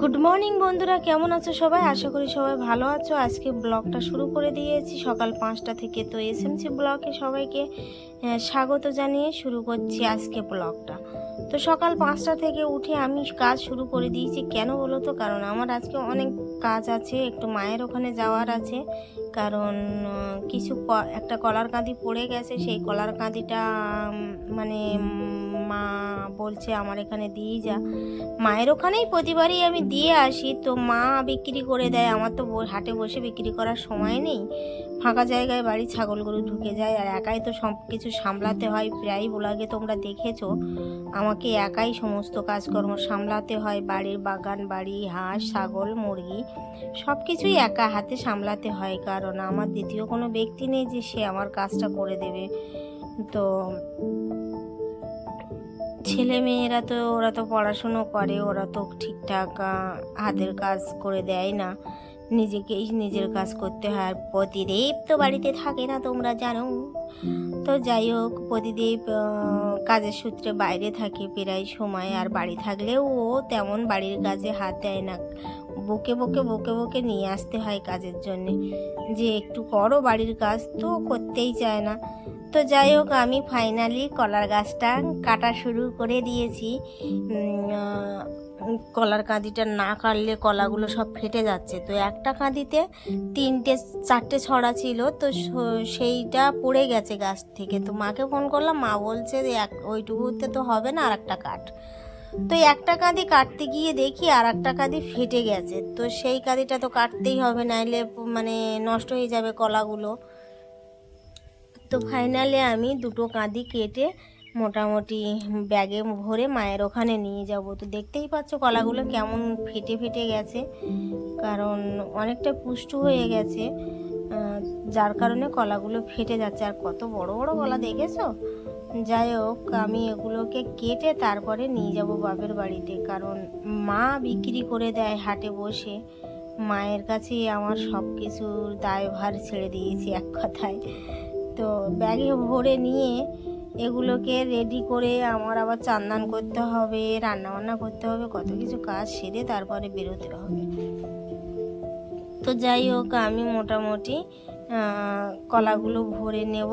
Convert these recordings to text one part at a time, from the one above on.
Good morning বন্ধুরা। কেমন আছো সবাই? আশা করি সবাই ভালো আছো। আজকে ব্লগটা শুরু করে দিয়েছি। সকাল পাঁচটা থেকে তো এস এসএমসি ব্লগে সবাইকে স্বাগত জানিয়ে শুরু করছি আজকে ব্লগটা। তো সকাল পাঁচটা থেকে উঠে আমি কাজ শুরু করে দিয়েছি। কেন বলো তো? কারণ আমার আজকে অনেক কাজ আছে। একটু মায়ের ওখানে যাওয়ার আছে। কারণ কিছু একটা কলার কাঁদি পড়ে গেছে। সেই কলার কাঁদিটা মানে মা বলছে, আমার এখানে দিয়ে যা। মায়ের ওখানেই প্রতিবারই আমি দিয়ে আসি। তো মা বিক্রি করে দেয়। আমার তো হাটে বসে বিক্রি করার সময় নেই। ফাঁকা জায়গায় বাড়ি ছাগল গরু ঢুকে যায়। আর একাই তো সব কিছু সামলাতে হয়। প্রায় ব্লগে তোমরা দেখেছ, আমাকে একাই সমস্ত কাজকর্ম সামলাতে হয়। বাড়ির বাগান, বাড়ি, হাঁস, ছাগল, মুরগি, সব কিছুই একা হাতে সামলাতে হয়। কারণ আমার দ্বিতীয় কোনো ব্যক্তি নেই যে সে আমার কাজটা করে দেবে। তো ছেলে মেয়েরা তো, ওরা তো পড়াশুনো করে, ওরা তো ঠিকঠাক হাতের কাজ করে দেয় না। নিজেকেই নিজের কাজ করতে হয়। আর প্রতিদেব তো বাড়িতে থাকে না তোমরা জানো। তো যাই হোক প্রতিদেব কাজের সূত্রে বাইরে থাকে প্রায় সময়। আর বাড়ি থাকলেও ও তেমন বাড়ির কাজে হাত দেয় না। বকে বকে বকে বকে নিয়ে আসতে হয় কাজের জন্যে। যে একটু করো বাড়ির কাজ, তো করতেই চায় না। তো যাই হোক, আমি ফাইনালি কলার গাছটা কাটা শুরু করে দিয়েছি। কলার কাঁদিটা না কাটলে কলাগুলো সব ফেটে যাচ্ছে। তো একটা কাঁদিতে তিনটে, চারটে ছড়া ছিল, তো সেইটা পড়ে গেছে গাছ থেকে। তো মাকে ফোন করলাম, মা বলছে যে, এক, ওইটুকুতে তো হবে না আর একটা কাঠ তো একটা কাঁদি কাটতে গিয়ে দেখি আর একটা কাঁদি ফেটে গেছে। তো সেই কাঁদিটা তো কাটতেই হবে, নাইলে মানে নষ্ট হয়ে যাবে কলাগুলো। তো ফাইনালে আমি দুটো কাঁদি কেটে মোটামুটি ব্যাগে ভরে মায়ের ওখানে নিয়ে যাব। তো দেখতেই পাচ্ছ কলাগুলো কেমন ফেটে ফেটে গেছে। কারণ অনেকটা পুষ্ট হয়ে গেছে। যার কারণে কলাগুলো ফেটে যাচ্ছে। আর কত বড় বড় কলা দেখেছ? যাই হোক, আমি এগুলোকে কেটে তারপরে নিয়ে যাব বাপের বাড়িতে। কারণ মা বিক্রি করে দেয় হাটে বসে। মায়ের কাছে আমার সব কিছুর দায়ভার ছেড়ে দিয়েছি এক কথায়। তো ব্যাগে ভরে নিয়ে এগুলোকে রেডি করে আমার আবার চান্দান করতে হবে রান্না বান্না করতে হবে, কত কিছু কাজ সেরে তারপরে বেরোতে হবে। তো যাই হোক, আমি মোটামুটি কলাগুলো ভরে নেব,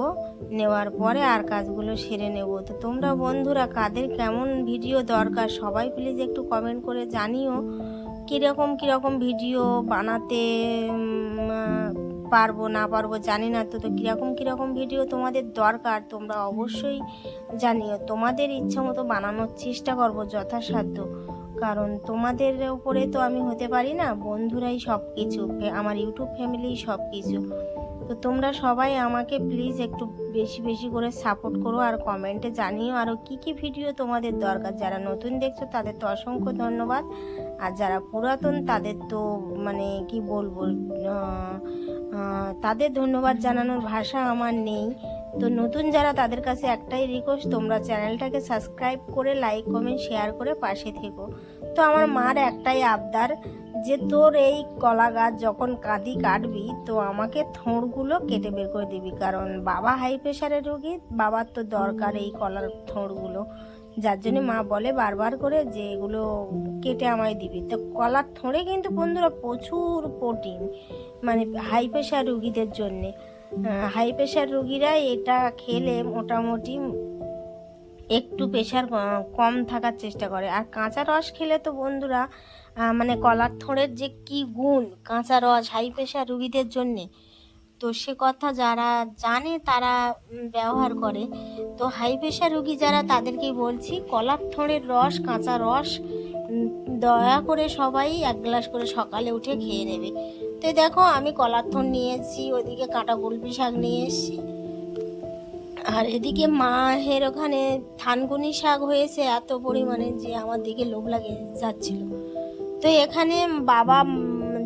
নেওয়ার পরে আর কাজগুলো সেরে নেব। তো তোমরা বন্ধুরা, কাদের কেমন ভিডিও দরকার সবাই প্লিজ একটু কমেন্ট করে জানিও। কীরকম কীরকম ভিডিও বানাতে পারব, না পারব জানি না। তো তো কীরকম কীরকম ভিডিও তোমাদের দরকার, তোমরা অবশ্যই জানিও। তোমাদের ইচ্ছা মতো বানানোর চেষ্টা করব যথাসাধ্য। কারণ তোমাদের উপরে তো আমি হতে পারি না, বন্ধুরাই সব কিছু আমার ইউটিউব ফ্যামিলি সব কিছু তো তোমরা সবাই আমাকে প্লিজ একটু বেশি বেশি করে সাপোর্ট করো আর কমেন্টে জানিও আরও কী কী ভিডিও তোমাদের দরকার। যারা নতুন দেখছ, তাদের তো অসংখ্য ধন্যবাদ। আর যারা পুরাতন, তাদের তো মানে কি বলব তাদের ধন্যবাদ জানানোর ভাষা আমার নেই। তো নতুন যারা তাদের কাছে একটাই রিকোয়েস্ট তোমরা চ্যানেলটাকে সাবস্ক্রাইব করে লাইক কমেন্ট শেয়ার করে পাশে থেকো। তো আমার মার একটাই আবদার যে তোর এই কলা গাছ যখন কাঁদি কাটবি, তো আমাকে থোঁড়গুলো কেটে বের করে দিবি। কারণ বাবা হাই প্রেশারের রোগী, বাবার তো দরকার এই কলার থোঁড়গুলো। যার জন্য মা বলে বারবার করে যে এগুলো কেটে আমায় দিবি। তো কলার থোঁড়ে কিন্তু বন্ধুরা প্রচুর প্রোটিন মানে হাই প্রেশার রুগীদের জন্যে। হাই প্রেশার রুগীরা এটা খেলে মোটামুটি একটু প্রেশার কম থাকার চেষ্টা করে। আর কাঁচা রস খেলে তো বন্ধুরা মানে কলার থোড়ের যে কি গুণ কাঁচা রস হাই প্রেশার রুগীদের জন্যে তো সে কথা যারা জানে, তারা ব্যবহার করে। তো হাই প্রেশার রুগী যারা, তাদেরকেই বলছি, কলার থোড়ের রস, কাঁচা রস দয়া করে সবাই এক গ্লাস করে সকালে উঠে খেয়ে নেবে। তো দেখো, আমি কলার থোড় নিয়ে এসেছি ওদিকে কাঁটা গুলপি শাক নিয়ে এসেছি। আর এদিকে মাহের ওখানে থানকুনি শাক হয়েছে, এত পরিমাণে যে আমার দিকে লোভ লাগে, যাচ্ছিল। তো এখানে বাবা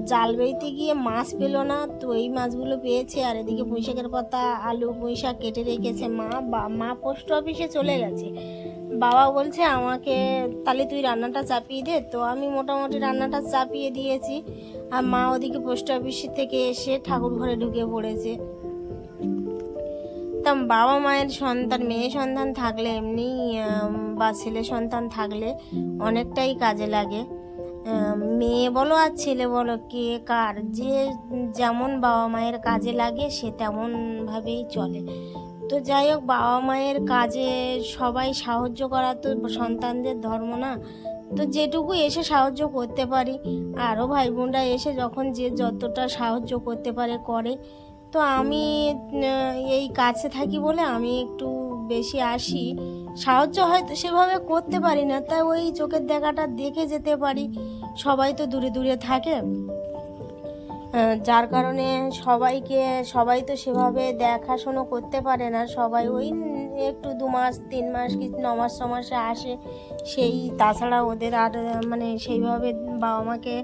জাল বেইতে গিয়ে মাছ পেল না, তো এই মাছগুলো পেয়েছে। আর এদিকে পুঁইশাকের পাতা, আলু, পুঁইশাক কেটে রেখেছে মা। মা পোস্ট অফিসে চলে গেছে। বাবা বলছে, আমাকে তাহলে তুই রান্নাটা চাপিয়ে দে। তো আমি মোটামুটি রান্নাটা চাপিয়ে দিয়েছি। আর মা ওদিকে পোস্ট অফিস থেকে এসে ঠাকুর ঘরে ঢুকে পড়েছে। তা বাবা মায়ের সন্তান, মেয়ে সন্তান থাকলে এমনি বা ছেলে সন্তান থাকলে অনেকটাই কাজে লাগে। মেয়ে বলো আর ছেলে বলো, কে কার যে যেমন বাবা মায়ের কাজে লাগে সে তেমনভাবেই চলে। তো যাই হোক, বাবা মায়ের কাজে সবাই সাহায্য করা তো সন্তানদের ধর্ম না। তো যেটুকু এসে সাহায্য করতে পারি, আরও ভাই বোনরা এসে যখন যে যতটা সাহায্য করতে পারে, করে। তো আমি এই কাছে থাকি বলে আমি একটু বেশি আসি, সাহায্য হয়তো সেভাবে করতে পারি না, তাই ওই চোখের দেখাটা দেখে যেতে পারি। সবাই তো দূরে দূরে থাকে। যার কারণে সবাইকে, সবাই তো সেভাবে দেখাশোনা করতে পারে না। সবাই ওই একটু দু মাস, তিন মাস কি ন মাস, ছ মাসে আসে। সেই, তাছাড়া ওদের আর মানে সেইভাবে বাবা মাকে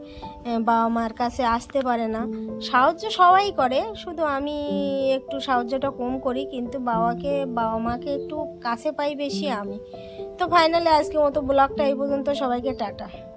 বাবা মার কাছে আসতে পারে না। সাহায্য সবাই করে, শুধু আমি একটু সাহায্যটা কম করি, কিন্তু বাবাকে, বাবা মাকে একটু কাছে পাই বেশি আমি। তো ফাইনালি আজকে মতো ব্লগটা এই পর্যন্ত, সবাইকে টাটা।